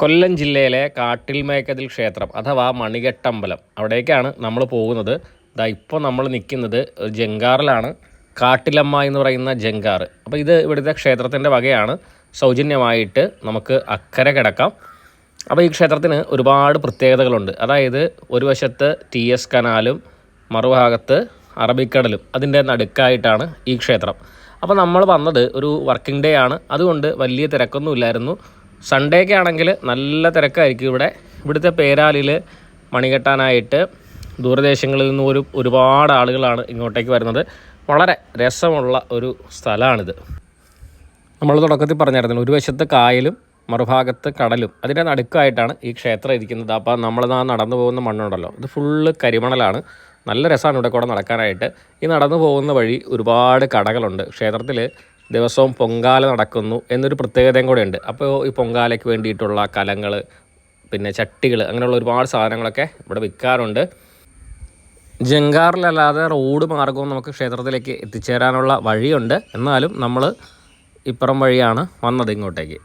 കൊല്ലം ജില്ലയിലെ കാട്ടിൽമേക്കതിൽ ക്ഷേത്രം അഥവാ മണികെട്ടമ്പലം അവിടേക്കാണ് നമ്മൾ പോകുന്നത്. ഇതാ ഇപ്പോൾ നമ്മൾ നിൽക്കുന്നത് ജങ്കാറിലാണ് കാട്ടിലമ്മ എന്ന് പറയുന്ന ജങ്കാർ അപ്പോൾ ഇത് ഇവിടുത്തെ ക്ഷേത്രത്തിന്റെ വകയാണ്. സൗജന്യമായിട്ട് നമുക്ക് അക്കരെ കിടക്കാം. അപ്പോൾ ഈ ക്ഷേത്രത്തിന് ഒരുപാട് പ്രത്യേകതകളുണ്ട്. അതായത് ഒരു വശത്ത് ടി എസ് കനാലും മറുഭാഗത്ത് അറബിക്കടലും അതിന്റെ നടുക്കായിട്ടാണ് ഈ ക്ഷേത്രം. അപ്പോൾ നമ്മൾ വന്നത് ഒരു വർക്കിംഗ് ഡേ ആണ്. അതുകൊണ്ട് വലിയ തിരക്കൊന്നുമില്ലായിരുന്നു സൺഡേ ഒക്കെ ആണെങ്കിൽ നല്ല തിരക്കായിരിക്കും ഇവിടെ. ഇവിടുത്തെ പേരാലിൽ മണികെട്ടാനായിട്ട് ദൂരദേശങ്ങളിൽ നിന്ന് ഒരു ഒരുപാട് ആളുകളാണ് ഇങ്ങോട്ടേക്ക് വരുന്നത്. വളരെ രസമുള്ള ഒരു സ്ഥലമാണിത്. നമ്മൾ തുടക്കത്തിൽ പറഞ്ഞായിരുന്നു ഒരു വശത്ത് കായലും മറുഭാഗത്ത് കടലും. അതിന്റെ നടുക്കായിട്ടാണ് ഈ ക്ഷേത്രം ഇരിക്കുന്നത്. അപ്പോൾ നമ്മൾ ആ നടന്നു പോകുന്ന മണ്ണുണ്ടല്ലോ. ഇത് ഫുള്ള് കരിമണലാണ്. നല്ല രസമാണ് ഇവിടെ കൂടെ നടക്കാനായിട്ട്. ഈ നടന്നു പോകുന്ന വഴി ഒരുപാട് കടകളുണ്ട്. ക്ഷേത്രത്തിൽ ദിവസവും പൊങ്കാല നടക്കുന്നു എന്നൊരു പ്രത്യേകതയും കൂടെ ഉണ്ട് അപ്പോൾ ഈ പൊങ്കാലയ്ക്ക് വേണ്ടിയിട്ടുള്ള കലങ്ങൾ പിന്നെ ചട്ടികൾ അങ്ങനെയുള്ള ഒരുപാട് സാധനങ്ങളൊക്കെ ഇവിടെ വിൽക്കാറുണ്ട്. ജങ്കാറിലല്ലാതെ റോഡ് മാർഗവും നമുക്ക് ക്ഷേത്രത്തിലേക്ക് എത്തിച്ചേരാനുള്ള വഴിയുണ്ട്. എന്നാലും നമ്മൾ ഇപ്പുറം വഴിയാണ് വന്നത് ഇങ്ങോട്ടേക്ക്.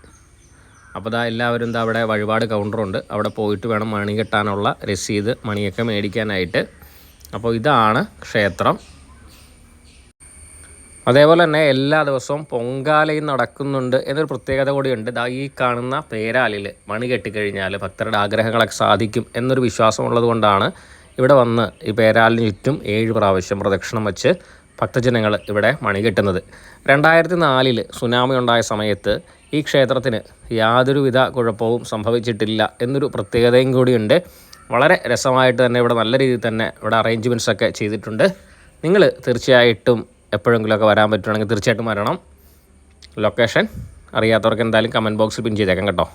അപ്പോൾ ഇതാ എല്ലാവരും എന്താ അവിടെ വഴിപാട് കൗണ്ടറുണ്ട്. അവിടെ പോയിട്ട് വേണം മണി കെട്ടാനുള്ള രസീത് മണിയൊക്കെ മേടിക്കാനായിട്ട്. അപ്പോൾ ഇതാണ് ക്ഷേത്രം. അതേപോലെ തന്നെ എല്ലാ ദിവസവും പൊങ്കാലയും നടക്കുന്നുണ്ട് എന്നൊരു പ്രത്യേകത കൂടിയുണ്ട്. ദാ ഈ കാണുന്ന പേരാലിൽ മണി കെട്ടിക്കഴിഞ്ഞാൽ ഭക്തരുടെ ആഗ്രഹങ്ങളൊക്കെ സാധിക്കും എന്നൊരു വിശ്വാസമുള്ളത് കൊണ്ടാണ് ഇവിടെ വന്ന് ഈ പേരാലിന് ചുറ്റും ഏഴ് പ്രാവശ്യം പ്രദക്ഷിണം വെച്ച് ഭക്തജനങ്ങൾ ഇവിടെ മണി കെട്ടുന്നത്. രണ്ടായിരത്തി നാലിൽ സുനാമി ഉണ്ടായ സമയത്ത് ഈ ക്ഷേത്രത്തിന് യാതൊരുവിധ കുഴപ്പവും സംഭവിച്ചിട്ടില്ല എന്നൊരു പ്രത്യേകതയും കൂടിയുണ്ട്. വളരെ രസമായിട്ട് തന്നെ ഇവിടെ നല്ല രീതിയിൽ തന്നെ ഇവിടെ അറേഞ്ച്മെന്റ്സൊക്കെ ചെയ്തിട്ടുണ്ട്. നിങ്ങൾ തീർച്ചയായിട്ടും എപ്പോഴെങ്കിലുമൊക്കെ വരാൻ പറ്റുകയാണെങ്കിൽ തീർച്ചയായിട്ടും വരണം. ലൊക്കേഷൻ അറിയാത്തവർക്ക് എന്തായാലും കമന്റ് ബോക്സിൽ പിൻ ചെയ്തേക്കാം കേട്ടോ.